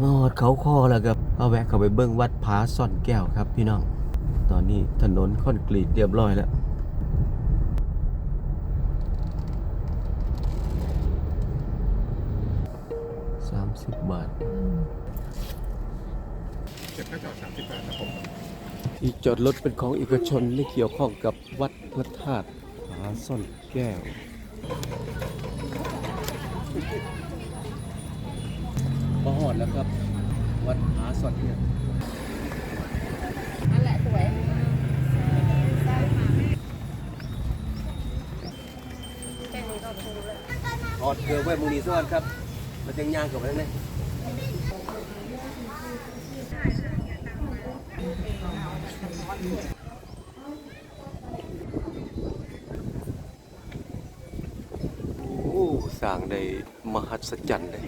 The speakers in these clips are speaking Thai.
มาหอดเขาคอแล้วครับเอาแวะเข้าไปเบิ้งวัดผาซ่อนแก้วครับพี่น้อง ตอนนี้ถนนคอนกรีตเรียบร้อยแล้วสามสิบบาทเก็บค่าจอดสามสิบบาทครับผมที่จอดรถเป็นของเอกชนไม่เกี่ยวข้องกับวัดพระธาตุผาซ่อนแก้ว มาหอดแล้วครับ วัดผาซ่อนแก้วนั่นแหละสวยถอดเกลือไว้มือนี้ซ้อนครับ มันจะย่างกับมันเลยโอ้สร้างได้มหัศจรรย์เลย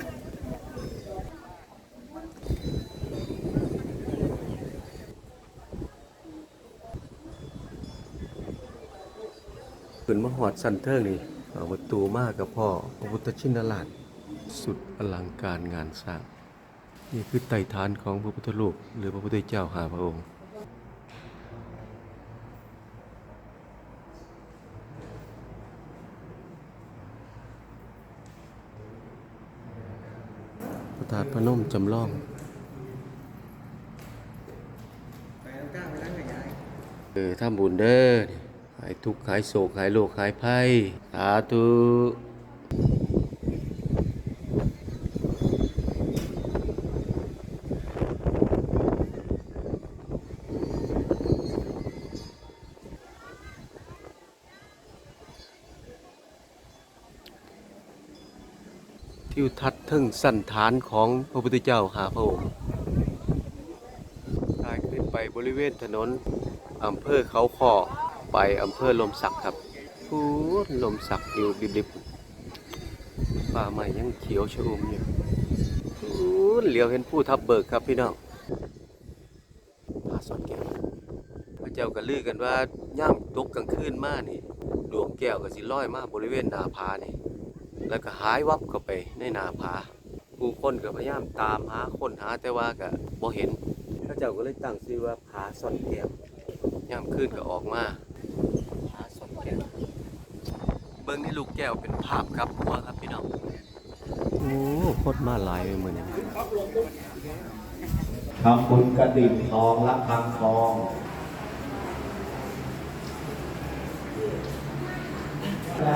ขึ้นมาหอดสันเทิงนี่เอาประตูมากกับพ่อพระพุทธชินราชสุดอลังการงานสร้าง นี่คือไต่ฐานของพระพุทธรูปหรือพระพุทธเจ้าหาพระองค์พระธาตุพนมจำลองเออทำบุญเด้อนี่หายทุกข์หายโศกหายโรคหายภัยสาธุทิวทัศน์ทึ่งสันฐานของพระพุทธเจ้าหาพระองค์ทางขึ้นไปบริเวณถนนอำเภอเขาคอ ไปอำเภอลมสักครับพูดลมสักอยู่ดิบๆป่าใหม่ยังเขียวชอุ่มอยู่พูดเหลียวเห็นผู้ทับเบิกครับพี่น้องผาสอนแก้วพระเจ้าก็ลือกันว่าย่ามตกกลางคืนมานี่ ดวงแก้วก็สิลอยมาบริเวณนาผานี่ แล้วก็หายวับเข้าไปในนาผาผู้คนก็พยายามตามหาคนหาแต่ว่าก็บ่เห็นพระเจ้าก็เลยตั้งชื่อว่าผาซ่อนแก้วย่ามขึ้นก็ออกมา เบิ่งในลูกแก้วเป็นภาพครับหัวครับพี่น้องโอ้โคตรมาหลายไปเหมือนกันทำบุญกระดิ่งทองละคังทองได้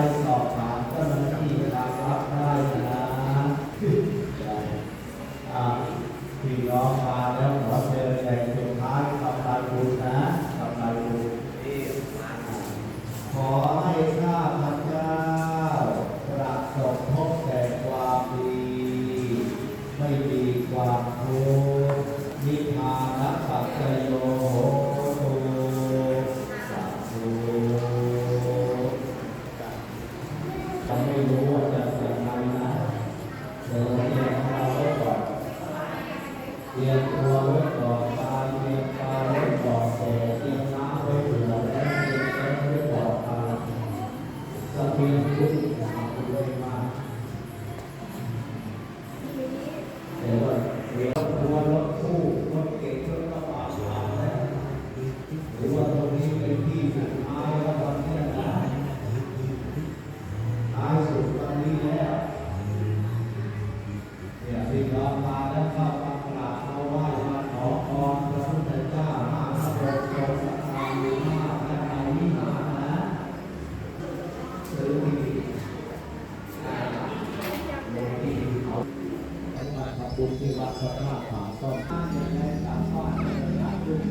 พระธาตุผาซ่อนในในสามบ้านสามรุ่น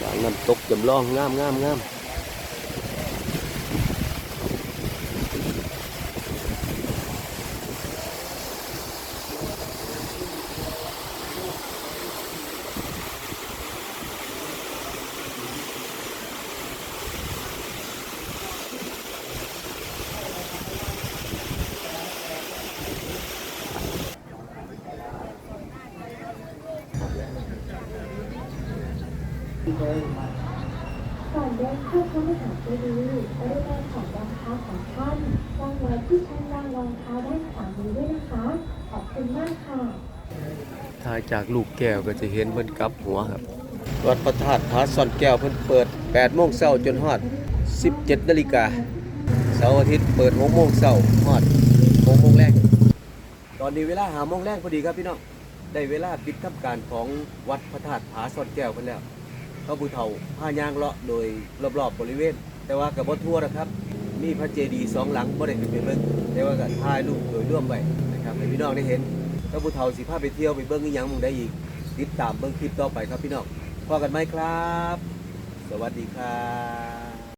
สร้างน้ำตกจำลองงามงามงาม ก่อนเดินเข้าพระมหาเจดีย์บริเวณของวังเท้าของท่านจะองเท้าด้านขวามือด้วยนะคะ ขอบคุณมากค่ะถ่ายจากลูกแก้วก็จะเห็นเพิ่นกลับหัวครับวัดพระธาตุผาซ่อนแก้วเพิ่นเปิด8โมงเช้าจนฮอด 17นาฬิกาเสาร์อาทิตย์เปิด6โมงเช้าฮอด6โมงแรกตอนนี้เวลา5โมงแรกพอดีครับพี่น้องได้เวลาปิดทำการของวัดพระธาตุผาซ่อนแก้วเพิ่นแล้ว ระพุทธเถาผ้ายางเลาะโดยรอบๆบริเวณ แต่ว่ากับ่ทั่วนะครับ มีพระเจดีย์สองหลังบ่ได้ขึ้นไปเบิ่งแต่ว่าก็ถ่ายรูปโดยร่วมไว้นะครับให้พี่น้องได้เห็นพระพุทธเถาสิพาไปเที่ยวไปเบิ่งอีหยังมึงได้อีก ติดตามเบิ่งคลิปต่อไปครับพี่น้องพอกันไหมครับ สวัสดีครับ